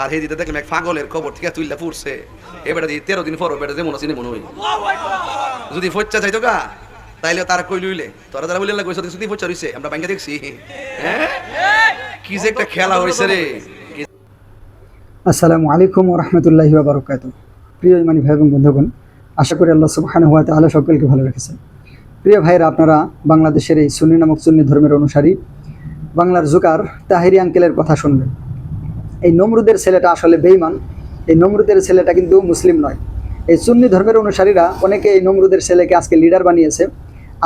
আর হে দিতে দেখলাম এক পাগলের খবর, ঠিক আছে, তুইলা ফুরছে। এবারে দি, তেরো দিন পর বেটা যেমন চিনি মনে হই যদি ফচ্চা চাইতো গা, তাইলে তারা কই লইলে তোরা তারা বলে লাগবে যদি ফচ্চা রইছে আমরা ব্যাংকে দেখছি। হ্যাঁ? কি যে একটা খেলা হয়েছে রে। আসসালামু আলাইকুম রহমতুল্লাহি বারকাত প্রিয় ইমানি ভাই এবং বন্ধুগণ, আশা করি আল্লাহ সুবহান হুয়া তাআলা সকলকে ভালো রেখেছেন। প্রিয় ভাইরা আপনারা বাংলাদেশের এই সুন্নি নামক সুন্নি ধর্মের অনুসারী বাংলার জুকার তাহিরি আঙ্কেলের কথা শুনবেন। এই নমরুদের ছেলেটা আসলে বেইমান এই নমরুদের ছেলেটা কিন্তু মুসলিম নয়। এই সুন্নি ধর্মের অনুসারীরা অনেকে এই নমরুদের ছেলেকে আজকে লিডার বানিয়েছে।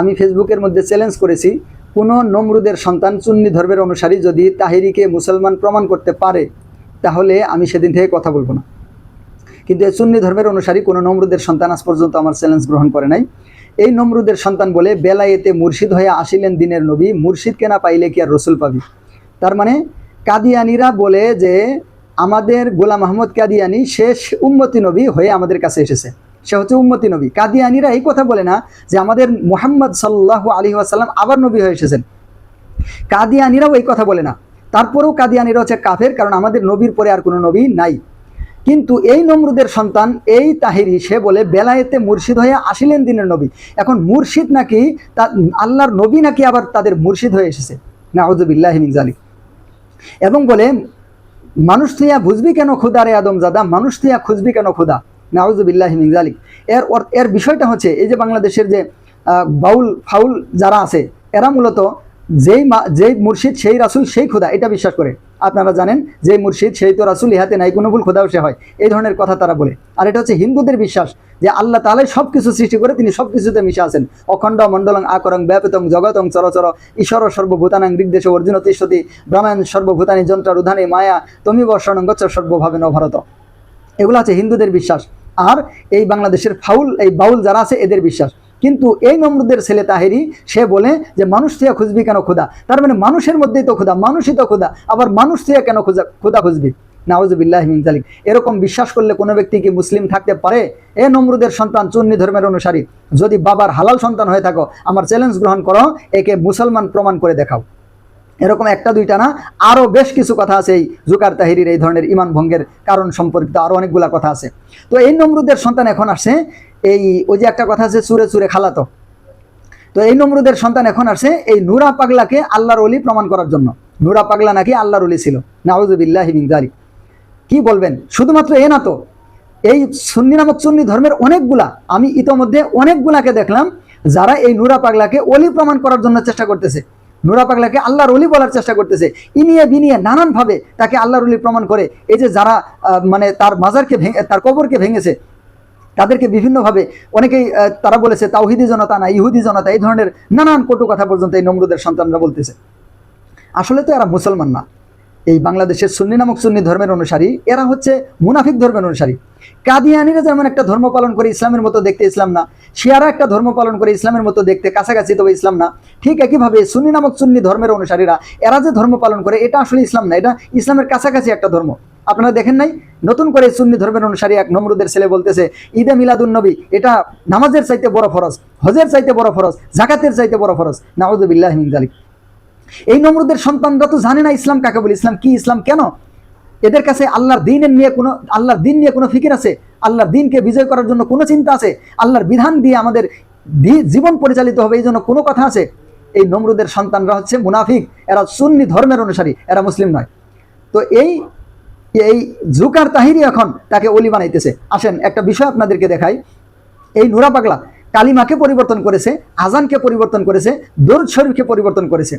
আমি ফেসবুকের মধ্যে চ্যালেঞ্জ করেছি, কোনো নমরুদের সন্তান সুন্নি ধর্মের অনুসারী যদি তাহিরিকে মুসলমান প্রমাণ করতে পারে, তাহলে আমি সেদিন থেকে কথা বলব না। কিন্তু এই সুন্নি ধর্মের অনুসারী কোনো নমরুদের সন্তান আজ পর্যন্ত আমার চ্যালেঞ্জ গ্রহণ করে নাই। এই নমরুদের সন্তান বলে বেলায়েতে মুর্শিদ হয়ে আসিলেন দিনের নবী মুর্শিদকে না পাইলে কি আর রসুল পাবি? তার মানে কাদিয়ানিরা বলে যে, আমাদের গোলাম আহমদ কাদিয়ানি শেষ উম্মতি নবী হয়ে আমাদের কাছে এসেছে। সে হচ্ছে উম্মতি নবী। কাদিয়ানিরা এই কথা বলে না যে, আমাদের মোহাম্মদ সাল্লাহ আলী আসাল্লাম আবার নবী হয়ে এসেছেন। কাদিয়ানিরাও এই কথা বলে না। তারপরেও কাদিয়ানিরা হচ্ছে কাফের, কারণ আমাদের নবীর পরে আর কোনো নবী নাই। কিন্তু এই নমরুদের সন্তান, এই তাহিরি, সে বলে, বেলায়েতে মুর্শিদ হয়ে আসিলেন দিনের নবী। এখন মুর্শিদ নাকি তা, আল্লাহর নবী নাকি আবার তাদের মুর্শিদ হয়ে এসেছে? নাউজুবিল্লাহ মিন জালিক এবং বলে, মানুষ থিয়া বুঝবি কেন খুদা রে আদম জাদা মানুষ থিয়া খুঁজবি কেন খুদা নাউজুবিল্লাহ মিনজালিক এর এর বিষয়টা হচ্ছে, এই যে বাংলাদেশের যে বাউল, ফাউল যারা আছে, এরা মূলত যেই যেই মুর্শিদ, সেই রাসুল সেই খুদা এটা বিশ্বাস করে। আপনারা জানেন যে মুর্শিদ, সেই তো রাসুল, ইহাতে নাই, কোনো ভুল খোদাও সে হয়। এই ধরনের কথা তারা বলে। আর এটা হচ্ছে হিন্দুদের বিশ্বাস যে আল্লাহ তালাই সব কিছু সৃষ্টি করে তিনি সব কিছুতে মিশে আছেন। অখণ্ড মণ্ডলং, আকরং, ব্যাপতং, জগতং, চরচর, ঈশ্বর সর্বভূতানাং ঋগদেশ অর্জুন, তিষ্ঠতি, ব্রাহ্মণ সর্বভূতানি, যন্ত্র, রুধানি, মায়া তমি বর্ষণং গচ্ছ সর্বভাবে নভারত। এগুলো আছে হিন্দুদের বিশ্বাস। আর এই বাংলাদেশের ফাউল, এই বাউল যারা আছে, এদের বিশ্বাস। কিন্তু এই নমরুদের ছেলে তাহেরি, সে বলে যে, মানুষ থেকে খুঁজবি কেন খোদা? তার মানে মানুষের মধ্যেই তো খোদা, মানুষই তো খোদা। আবার মানুষ থেকে কেন খোঁজা খোদা খুঁজবি? নাওজবিল্লাহ মিনজালিক এরকম বিশ্বাস করলে কোনো ব্যক্তি কি মুসলিম থাকতে পারে? এ নমরুদের সন্তান চুন্নি ধর্মের অনুসারী। যদি বাবার হালাল সন্তান হয়ে থাকো, আমার চ্যালেঞ্জ গ্রহণ করো, একে মুসলমান প্রমাণ করে দেখাও। এরকম একটা, দুইটা না? আরও বেশ কিছু কথা আছে এই জুকার তাহিরির এই ধরনের ইমান ভঙ্গের কারণ সম্পর্কিত আরও অনেকগুলা কথা আছে। তো এই নমরুদের সন্তান এখন আসছে এই, ওই যে একটা কথা আছে চুরে চুরে খালাতো। তো এই নমরুদের সন্তান এখন আসছে এই নুরা পাগলাকে আল্লাহর অলি প্রমাণ করার জন্য। নুরা পাগলা নাকি আল্লাহর অলি ছিল। নাউজুবিল্লাহ জারি কি বলবেন? শুধুমাত্র এ না তো। এই সুন্নি নামক সুন্নি ধর্মের অনেকগুলা, আমি ইতোমধ্যে অনেকগুলাকে দেখলাম, যারা এই নুরা পাগলাকে অলি প্রমাণ করার জন্য চেষ্টা করতেছে। নুরা পাগলাকে আল্লাহর অলি বলার চেষ্টা করতেছে। ইনিয়ে বিনিয়ে নানানভাবে তাকে আল্লাহর অলি প্রমাণ করে। এই যে যারা মানে তার মাজারকে ভেঙে, তার কবরকে ভেঙেছে তাদেরকে বিভিন্নভাবে অনেকেই তারা বলেছে তাওহিদি জনতা না ইহুদি জনতা, এই ধরনের নানান কটু কথা পর্যন্ত এই নমরুদের সন্তানরা বলতেছে। আসলে তো এরা মুসলমান না। এই বাংলাদেশের সুন্নি নামক সুন্নি ধর্মের অনুসারী, এরা হচ্ছে মুনাফিক ধর্মের অনুসারী। কাদিয়ানিরা যেমন একটা ধর্ম পালন করে ইসলামের মতো দেখতে ইসলাম না, শিয়ারা একটা ধর্ম পালন করে ইসলামের মতো দেখতে কাছাকাছি তবে ইসলাম না। ঠিক একইভাবে সুন্নি নামক সুন্নি ধর্মের অনুসারীরা, এরা যে ধর্ম পালন করে, এটা আসলে ইসলাম না, এটা ইসলামের কাছাকাছি একটা ধর্ম। আপনারা দেখেন নাই? নতুন করে সুন্নি ধর্মের অনুসারী এক নমরুদের ছেলে বলতেছে, ঈদে মিলাদুন নবী এটা নামাজের চাইতে বড় ফরজ, হজের চাইতে বড় ফরজ, জাকাতের চাইতে বড় ফরজ নাউজুবিল্লাহ মিন জালিক এই নমরুদের সন্তানরা তো জানে না ইসলাম কাকে বলে, ইসলাম কি, ইসলাম কেন? এদের কাছে আল্লাহর দিনের নিয়ে কোনো, আল্লাহর দিন নিয়ে কোনো ফিকির আছে? আল্লাহর দিনকে বিজয় করার জন্য কোনো চিন্তা আছে? আল্লাহর বিধান দিয়ে আমাদের জীবন পরিচালিত হবে, এই জন্য কোনো কথা আছে? এই নমরুদের সন্তানরা হচ্ছে মুনাফিক, এরা সুন্নি ধর্মের অনুসারী, এরা মুসলিম নয়। তো এই এই জুকার তাহিরি এখন তাকে অলি বানাইতেছে। আসেন, একটা বিষয় আপনাদেরকে দেখাই। এই নুরা পাগলা কালিমাকে পরিবর্তন করেছে, আজানকে পরিবর্তন করেছে, দরুদ শরীফকে পরিবর্তন করেছে।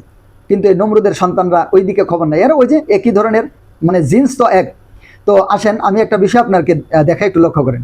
কিন্তু এই নমরুদের সন্তানরা ওই দিকে খবর নাই। এরা ওই যে একই ধরনের মানে জিন্স তো এক। তো আসেন, আমি একটা বিষয় আপনাকে দেখা একটু লক্ষ্য করেন।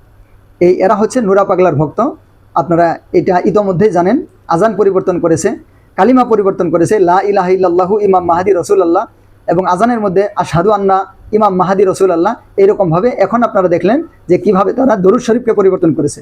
এই এরা হচ্ছে নুরা পাগলার ভক্ত। আপনারা এটা ইতোমধ্যেই জানেন। আজান পরিবর্তন করেছে, কালিমা পরিবর্তন করেছে, লা ইলাহা ইল্লাল্লাহু ইমাম মাহাদি রসুল্লাহ এবং আজানের মধ্যে আশহাদু আন্না ইমাম মাহাদি রসুল্লাহ এইরকমভাবে এখন আপনারা দেখলেন যে কীভাবে তারা দরুদ শরীফকে পরিবর্তন করেছে।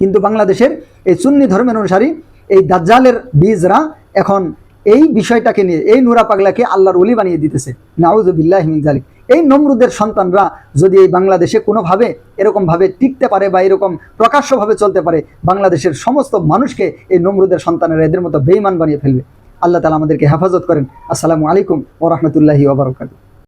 কিন্তু বাংলাদেশের এই সুন্নি ধর্মের অনুসারী, এই দাজ্জালের বীজরা এখন এই বিষয়টাকে নিয়ে, এই নুরা পাগলাকে আল্লাহর অলি বানিয়ে দিতেছে। নাউজুবিল্লাহ মিন জালিক এই নমরুদের সন্তানরা যদি এই বাংলাদেশে কোনোভাবে এরকমভাবে টিকতে পারে বা এরকম প্রকাশ্যভাবে চলতে পারে, বাংলাদেশের সমস্ত মানুষকে এই নমরুদের সন্তানেরা এদের মতো বেইমান বানিয়ে ফেলবে। আল্লাহ তালা আমাদেরকে হেফাজত করেন। আসসালামু আলাইকুম ও রহমতুল্লাহি